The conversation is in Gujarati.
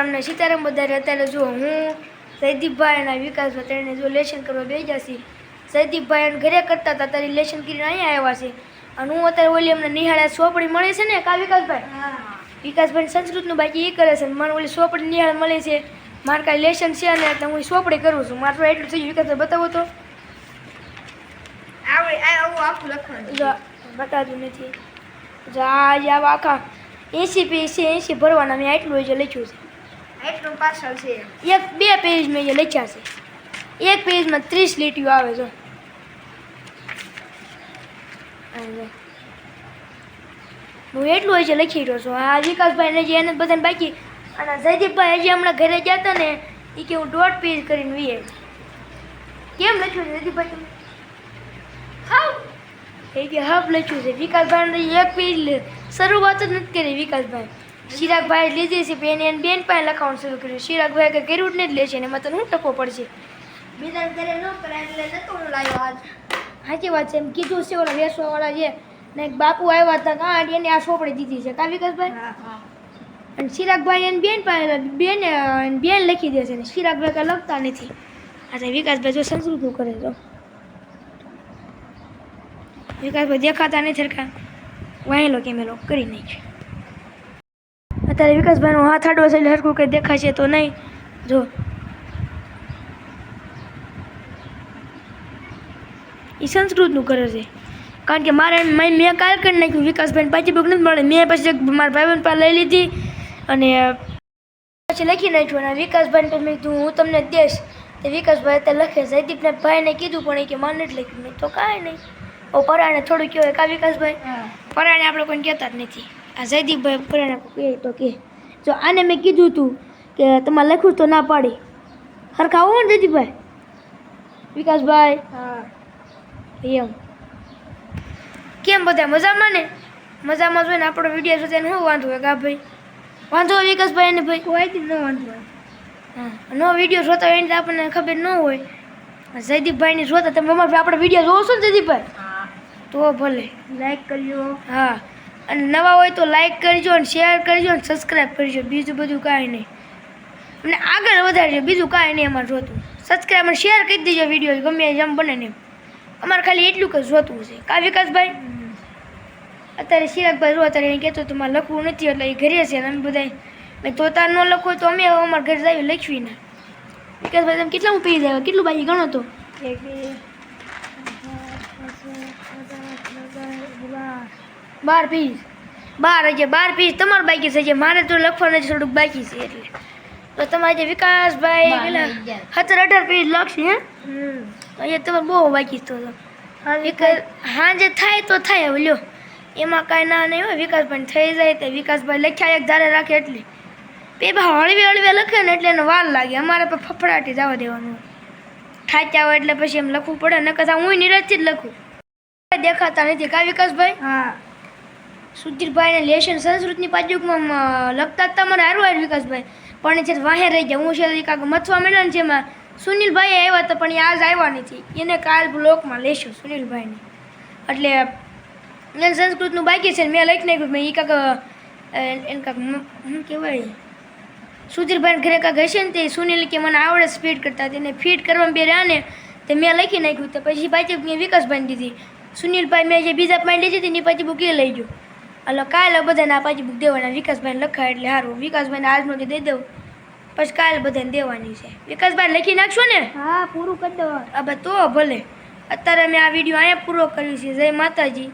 અમને સીતારામ બધારે અત્યારે જો હું સૈદીપભાઈ અને વિકાસભાઈ ત્રણે જો લેશન કરવા બે જશે સૈદીપભાઈ ઘરે કરતા હતા ત્યારે લેશન કરીને અહીંયા આવ્યા છે. અને હું અત્યારે ઓલી અમને નિહાળા સોપડી મળે છે ને કા વિકાસભાઈ? વિકાસભાઈ સંસ્કૃતનું બાકી એ કરે છે અને મને ઓલી સોપડી નિહાળ મળે છે. મારે કાંઈ લેશન છે ને એટલે હું સોપડી કરું છું. મારે એટલું થઈ ગયું વિકાસભાઈ બતાવો તો. બતાવતું નથી. જો આખા એંસી પી એસી એસી ભરવાના મેં આટલું જે લખ્યું છે. એટલું પાર્સલ છે. એક બે પેજ મેં જે લખ્યા છે. એક પેજમાં ત્રીસ લીટીઓ આવે છે. હું એટલું હજી લખી રહ્યો છું. આ વિકાસભાઈ ને જે એને બધાને બાકી અને જયદીપભાઈ હજી હમણાં ઘરે ગયા હતા ને એ કે હું દોઢ પેજ કરીને વીએ કેમ લખ્યું છે જયદીપભાઈ તમે? હાવ. એ કે હાફ લખ્યું છે. વિકાસભાઈ એક પેજ શરૂઆત જ નથી કરી વિકાસભાઈ. ચિરાગભાઈ લીધી છે પેન એને બેન પાસે લખાવવાનું શરૂ કર્યું. ચિરાગભાઈ કે કર્યું જ નહીં જ લેશે એને ને હું ટકો પડશે? બીજા ઘરે ન કરાય એટલે નતો હું લાવ્યો આજ. સાચી વાત છે એમ કીધું છે ઓલા વેસવાવાળા છે ને બાપુ આવ્યા હતા કાં એને આ સોપડી દીધી છે. કા વિકાસભાઈ? અને ચિરાગભાઈ એને બેન પાસે બેન એને બેન લખી દે છે ને ચિરાગભાઈ કાંઈ લખતા નથી. અચ્છા વિકાસભાઈ જો સંસ્કૃત કરે તો. વિકાસભાઈ દેખાતા નથી સરખા વાહેલો કેમેરો કરી નાખ્યો. અત્યારે વિકાસભાઈનો હાથ આડો છે એટલે હરખું કંઈ દેખાશે તો નહીં. જો. એ સંસ્કૃતનું કરે છે. કારણ કે મારે મેં મેં કાલ કરી નાખ્યું વિકાસભાઈને પાછી બુક નથી મળે. મેં પછી મારા ભાઈબંધ પાસે લઈ લીધી અને પછી લખી નાખ્યું અને વિકાસભાઈને તો મેં કીધું હું તમને દેશ. તે વિકાસભાઈ અત્યારે લખે જયદીપને ભાઈને કીધું પણ એ કે માને જ લખ્યું. નહીં તો કાંઈ નહીં. ઓ પરાણે થોડું કહેવાય. કા વિકાસભાઈ? પરાણે આપણે કોઈને કહેતા જ નથી. આ જયદીપભાઈ પરાણે કહે તો કે. જો આને મેં કીધું હતું કે તમારે લખ્યું તો ના પાડી. સરખા આવો ને જયદીપભાઈ? વિકાસભાઈ? હા. એમ. કેમ બધા મજામાં ને? મજામાં જોઈને આપણો વીડિયો જોઈને શું વાંધો હોય? કા ભાઈ વાંધો હોય વિકાસભાઈ એને ભાઈ? કોઈથી ન વાંધો હોય. હા. નો વીડિયો જોતા હોય એને આપણને ખબર ન હોય. જયદીપભાઈને જોતા તમે અમારે આપણે વીડિયો જોવો છો ને જયદીપભાઈ? તો ભલે. લાઈક કરજો હા. અને નવા હોય તો લાઇક કરજો અને શેર કરજો અને સબસ્ક્રાઈબ કરજો. બીજું બધું કાંઈ નહીં. અને આગળ વધારજો. બીજું કાંઈ નહીં અમારે જોતું. સબસ્ક્રાઈબ અને શેર કરી દેજો વીડિયો ગમે જેમ બને ને અમારે ખાલી એટલું કે જોતું છે. કા વિકાસભાઈ? અત્યારે ચિરાગભાઈ જો અત્યારે એને કહેતો તમારે લખવું નથી, એટલે એ ઘરે છે અને અમે બધા મેં તો તાર ન હોય તો અમે અમારા ઘરે જાય લખવી ના. વિકાસભાઈ, તમે કેટલા હું પી જાય કેટલું ભાઈ ગણો તો એક બે બાર પીસ. બાર હજે બાર પીસ તમારે બાકી છે જે મારે તો લખવાનું જ થોડુંક બાકી છે એટલે. તો તમારે જે વિકાસભાઈ પેલા સત્તર અઢાર પીસ લખશે હે? અહીંયા તમારે બહુ બાકી છે તો. હા જે થાય તો થાય હવે લ્યો એમાં કાંઈ ના નહીં હોય વિકાસભાઈ થઈ જાય તે. વિકાસભાઈ લખ્યા એક ધારે રાખે એટલે. પેપા હળવે હળવે લખે ને એટલે એને વાર લાગે. અમારે પણ ફફડાટી જવા દેવાનું. થાચ્યા હોય એટલે પછી એમ લખવું પડે નકર હું નિરજથી જ લખું. દેખાતા નથી કા વિકાસભાઈ? હા. સુધીરભાઈને લેશન સંસ્કૃતની પાજુકમાં લખતા હતા તમારે સારું આવ્યું વિકાસભાઈ. પણ છે વાહે રહી ગયા. હું છે કાંક મથવા મળ્યા ને જેમાં સુનિલભાઈ આવ્યા હતા, પણ એ આજ આવ્યા નથી. એને કાલ બ્લોકમાં લેશું સુનિલભાઈને. એટલે એને સંસ્કૃતનું બાકી છે મેં લખી નાખ્યું. મેં એ કાંક એને કાંક શું કહેવાય? સુધીરભાઈ ઘરે કાંક હશે ને તે સુનિલ કે મને આવડે સ્પીડ કરતા તેને ફીટ કરવામાં બે રહ્યા ને તે મેં લખી નાખ્યું. તો પછી પાછી મેં વિકાસભાઈને દીધી. સુનિલભાઈ મેં જે બીજા પાણી લીધી હતી એની પાછી બુકી લઈ ગયો. એટલે કાલે બધાને આ પાછી બુક દેવાના વિકાસભાઈને લખાય એટલે સારું વિકાસભાઈને આજનો કે દઈ દેવું પછી કાલે બધાને દેવાની છે. વિકાસભાઈ લખી નાખશો ને? હા પૂરું કરી દો હવે તો ભલે. અત્યારે મેં આ વીડિયો અહીંયા પૂરો કર્યો છે જય માતાજી.